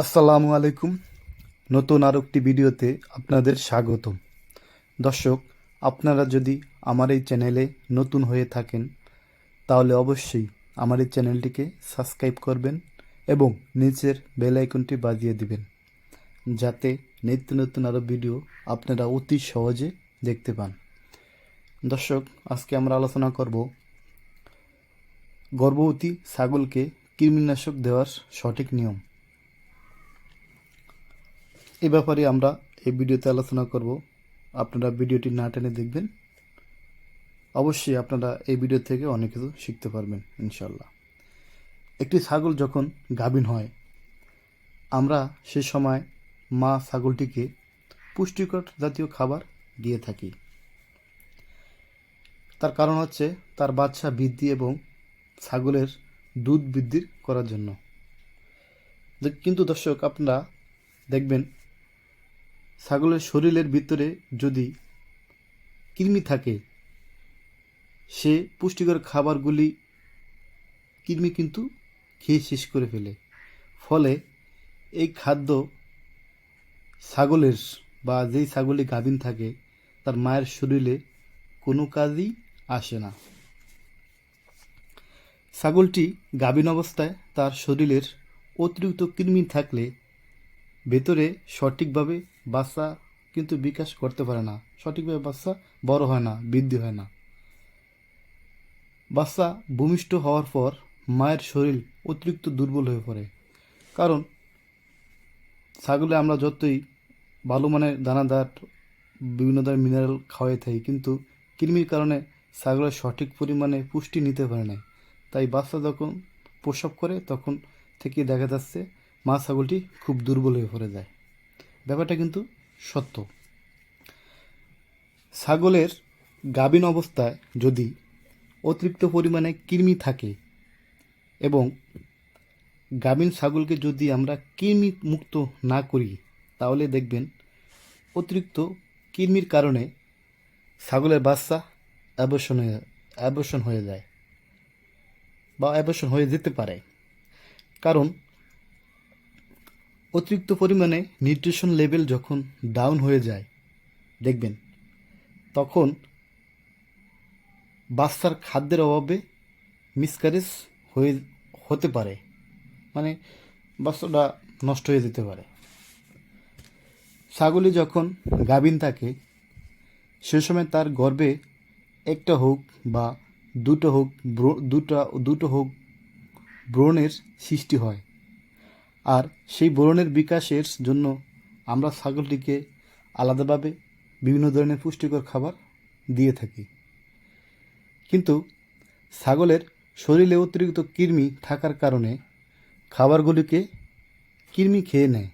আসসালামু আলাইকুম। নতুন আর একটি ভিডিওতে আপনাদের স্বাগতম। দর্শক, আপনারা যদি আমার এই চ্যানেলে নতুন হয়ে থাকেন, তাহলে অবশ্যই আমার এই চ্যানেলটিকে সাবস্ক্রাইব করবেন এবং নিচের বেল আইকনটি বাজিয়ে দিবেন, যাতে নিত্য নতুন আরও ভিডিও আপনারা অতি সহজে দেখতে পান। দর্শক, আজকে আমরা আলোচনা করব গর্ভবতী ছাগলকে কৃমিনাশক দেওয়ার সঠিক নিয়ম। এ ব্যাপারে আমরা এই ভিডিওতে আলোচনা করব। আপনারা ভিডিওটি না টেনে দেখবেন। অবশ্যই আপনারা এই ভিডিও থেকে অনেক কিছু শিখতে পারবেন ইনশাল্লাহ একটি ছাগল যখন গাভিন হয়, আমরা সে সময় মা ছাগলটিকে পুষ্টিকর জাতীয় খাবার দিয়ে থাকি। তার কারণ হচ্ছে তার বাচ্চা বৃদ্ধি এবং ছাগলের দুধ বৃদ্ধির করার জন্য। কিন্তু দর্শক, আপনারা দেখবেন ছাগলের শরীরের ভিতরে যদি কৃমি থাকে, সে পুষ্টিকর খাবারগুলি কৃমি কিন্তু খেয়ে শেষ করে ফেলে। ফলে এই খাদ্য ছাগলের বা যেই ছাগলে গাভিন থাকে, তার মায়ের শরীরে কোনো কাজই আসে না। ছাগলটি গাভিন অবস্থায় তার শরীরের অতিরিক্ত কৃমি থাকলে ভেতরে সঠিকভাবে বাচ্চা কিন্তু বিকাশ করতে পারে না। সঠিকভাবে বাচ্চা বড় হয় না, বৃদ্ধি হয় না। বাচ্চা ভূমিষ্ঠ হওয়ার পর মায়ের শরীর অতিরিক্ত দুর্বল হয়ে পড়ে। কারণ ছাগলে আমরা যতই ভালো মানের দানাদার বিভিন্ন ধরনের মিনারেল খাওয়াই থাকি, কিন্তু কৃমির কারণে ছাগলের সঠিক পরিমাণে পুষ্টি নিতে পারে না। তাই বাচ্চা যখন প্রসব করে, তখন থেকে দেখা যাচ্ছে মা ছাগলটি খুব দুর্বল হয়ে পড়ে যায়। ব্যাপারটা কিন্তু সত্য। ছাগলের গাভীন অবস্থায় যদি অতিরিক্ত পরিমাণে কৃমি থাকে এবং গাভীন ছাগলকে যদি আমরা কৃমি মুক্ত না করি, তাহলে দেখবেন অতিরিক্ত কৃমির কারণে ছাগলের বাচ্চা অ্যাবর্ষণ হয়ে অ্যাবর্ষণ হয়ে যায় বা অ্যাবর্ষণ হয়ে যেতে পারে। কারণ অতিরিক্ত পরিমাণে নিউট্রিশন লেভেল যখন ডাউন হয়ে যায়, দেখবেন, তখন বাচ্চার খাদ্যের অভাবে মিসকারেজ হয়ে, হতে পারে। মানে বাচ্চাটা নষ্ট হয়ে যেতে পারে। ছাগলি যখন গাভিন থাকে, সে সময় তার গর্ভে একটা হোক বা দুটো হোক দুটো দুটো হোক ব্রণের সৃষ্টি হয়। আর সেই ব্রণের বিকাশের জন্য আমরা ছাগলটিকে আলাদাভাবে বিভিন্ন ধরনের পুষ্টিকর খাবার দিয়ে থাকি। কিন্তু ছাগলের শরীরে অতিরিক্ত কৃমি থাকার কারণে খাবারগুলিকে কৃমি খেয়ে নেয়,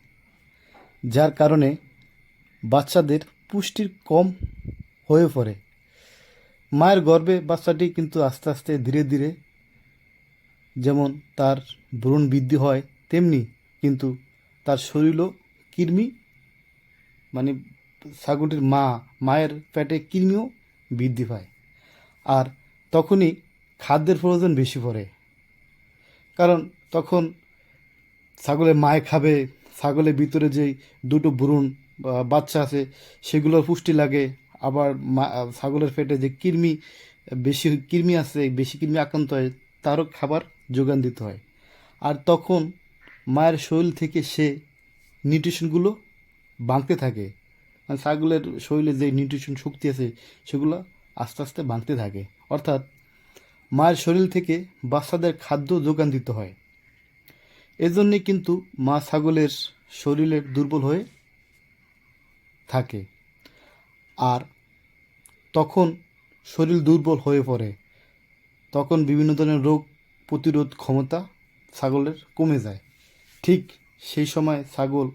যার কারণে বাচ্চাদের পুষ্টির কম হয়ে পড়ে। মায়ের গর্ভে বাচ্চাটি কিন্তু আস্তে আস্তে ধীরে ধীরে যেমন তার ভ্রূণ বৃদ্ধি হয়, তেমনি কিন্তু তার শরীরও কৃমি মানে ছাগলটির মা, মায়ের পেটে কৃমিও বৃদ্ধি পায়। আর তখনই খাদ্যের প্রয়োজন বেশি পড়ে। কারণ তখন ছাগলের মায় খাবে, ছাগলের ভিতরে যেই দুটো ভ্রূণ বাচ্চা আছে, সেগুলোর পুষ্টি লাগে। আবার মা, ছাগলের পেটে যে কৃমি, বেশি কৃমি আছে, বেশি কৃমি আক্রান্ত হয়, তারও খাবার যোগান দিতে হয়। আর তখন মায়ের শরীর থেকে সে নিউট্রিশনগুলো বাঁকতে থাকে। মানে ছাগলের শরীরে যে নিউট্রিশন শক্তি আছে, সেগুলো আস্তে আস্তে বাঁকতে থাকে। অর্থাৎ মায়ের শরীর থেকে বাচ্চাদের খাদ্য যোগান দিতে হয়। এজন্যে কিন্তু মা ছাগলের শরীরের দুর্বল হয়ে থাকে। আর তখন শরীর দুর্বল হয়ে পড়ে। তখন বিভিন্ন ধরনের রোগ প্রতিরোধ ক্ষমতা ছাগলের কমে যায়। ঠিক সেই সময় ছাগল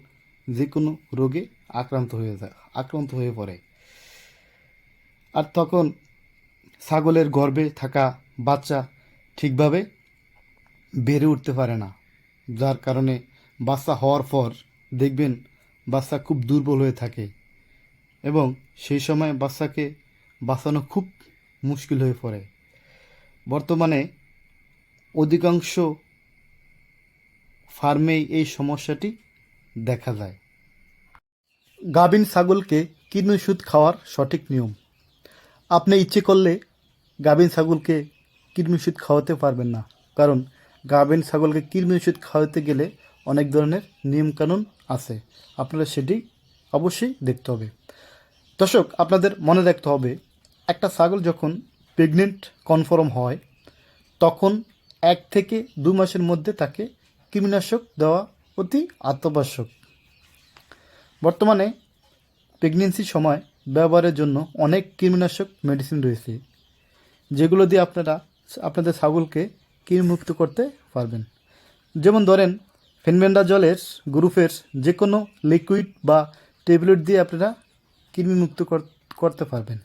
যে কোনো রোগে আক্রান্ত হয়ে যায়, আক্রান্ত হয়ে পড়ে। আর তখন ছাগলের গর্ভে থাকা বাচ্চা ঠিকভাবে বেড়ে উঠতে পারে না। যার কারণে বাচ্চা হওয়ার পর দেখবেন বাচ্চা খুব দুর্বল হয়ে থাকে এবং সেই সময় বাচ্চাকে বাঁচানো খুব মুশকিল হয়ে পড়ে। বর্তমানে অধিকাংশ ফার্মেই এই সমস্যাটি দেখা যায়। গাভিন ছাগলকে কিডনি ওষুধ খাওয়ার সঠিক নিয়ম। আপনি ইচ্ছে করলে গাভিন ছাগলকে কিডনি ওষুধ খাওয়াতে পারবেন না। কারণ গাভিন ছাগলকে কৃমি ওষুধ খাওয়াতে গেলে অনেক ধরনের নিয়মকানুন আছে। আপনারা সেটি অবশ্যই দেখতে হবে। দর্শক, আপনাদের মনে রাখতে হবে, একটা ছাগল যখন প্রেগনেন্ট কনফার্ম হয়, তখন এক থেকে দু মাসের মধ্যে তাকে কৃমিনাশক দেওয়া অতি আত্মবাসক। বর্তমানে প্রেগনেন্সির সময় ব্যবহারের জন্য অনেক কৃমিনাশক মেডিসিন রয়েছে, যেগুলো দিয়ে আপনারা আপনাদের ছাগলকে কৃমিমুক্ত করতে পারবেন। যেমন ধরেন ফেনবেন্ডা জলের গ্রুপের যে কোনো লিকুইড বা ট্যাবলেট দিয়ে আপনারা কৃমিমুক্ত কর- করতে পারবেন।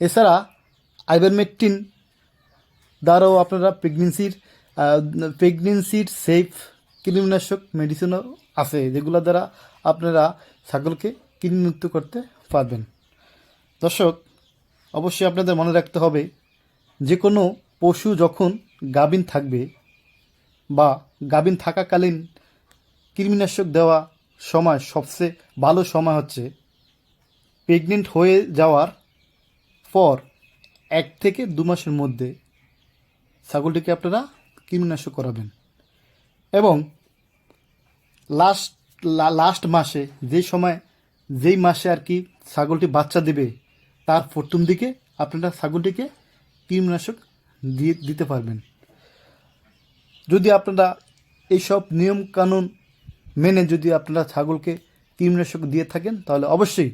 এছাড়া আইভারমেকটিন দ্বারাও আপনারা প্রেগনেন্সির প্রেগনেন্সির সেফ কৃমিনাশক মেডিসিনও আছে, যেগুলো দ্বারা আপনারা ছাগলকে কৃমিমুক্ত করতে পারবেন। দর্শক, অবশ্যই আপনাদের মনে রাখতে হবে যে কোনো পশু যখন গাভিন থাকবে বা গাভিন থাকাকালীন কৃমিনাশক দেওয়া সময় সবচেয়ে ভালো সময় হচ্ছে প্রেগনেন্ট হয়ে যাওয়ার পর এক থেকে দু মাসের মধ্যে ছাগলটিকে আপনারা কৃমিনাশক করাবেন। এবং লাস্ট লাস্ট মাসে যেই সময়, যেই মাসে আর কি ছাগলটি বাচ্চা দেবে, তার প্রথম দিকে আপনারা ছাগলটিকে কৃমিনাশক দিয়ে, দিতে পারবেন। যদি আপনারা এইসব নিয়ম কানুন মেনে যদি আপনারা ছাগলকে কৃমিনাশক দিয়ে থাকেন, তাহলে অবশ্যই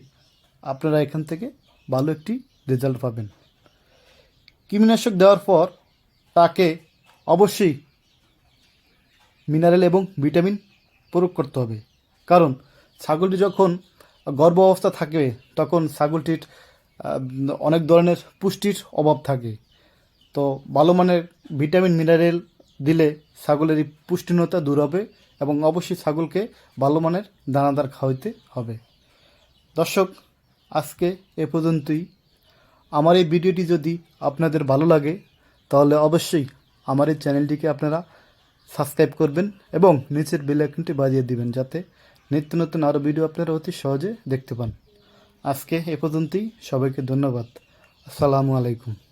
আপনারা এখান থেকে ভালো একটি রেজাল্ট পাবেন। কৃমিনাশক দেওয়ার পর তাকে অবশ্যই মিনারেল এবং ভিটামিন প্রয়োগ করতে হবে। কারণ ছাগলটি যখন গর্ভ অবস্থা থাকে তখন ছাগলটির অনেক ধরনের পুষ্টির অভাব থাকে। তো ভালো মানের ভিটামিন, মিনারেল দিলে ছাগলের এই পুষ্টিহীনতা দূর হবে এবং অবশ্যই ছাগলকে ভালো মানের দানাদার খাওয়াইতে হবে। দর্শক, আজকে এ পর্যন্তই। আমার এই ভিডিওটি যদি আপনাদের ভালো লাগে, তাহলে অবশ্যই আমার এই চ্যানেলটিকে আপনারা সাবস্ক্রাইব করবেন এবং নিচের বেল আইকনটি বাজিয়ে দিবেন যাতে নিত্য নতুন আরও ভিডিও আপনারা অতি সহজে দেখতে পান। আজকে এ পর্যন্তই। সবাইকে ধন্যবাদ। আসসালামু আলাইকুম।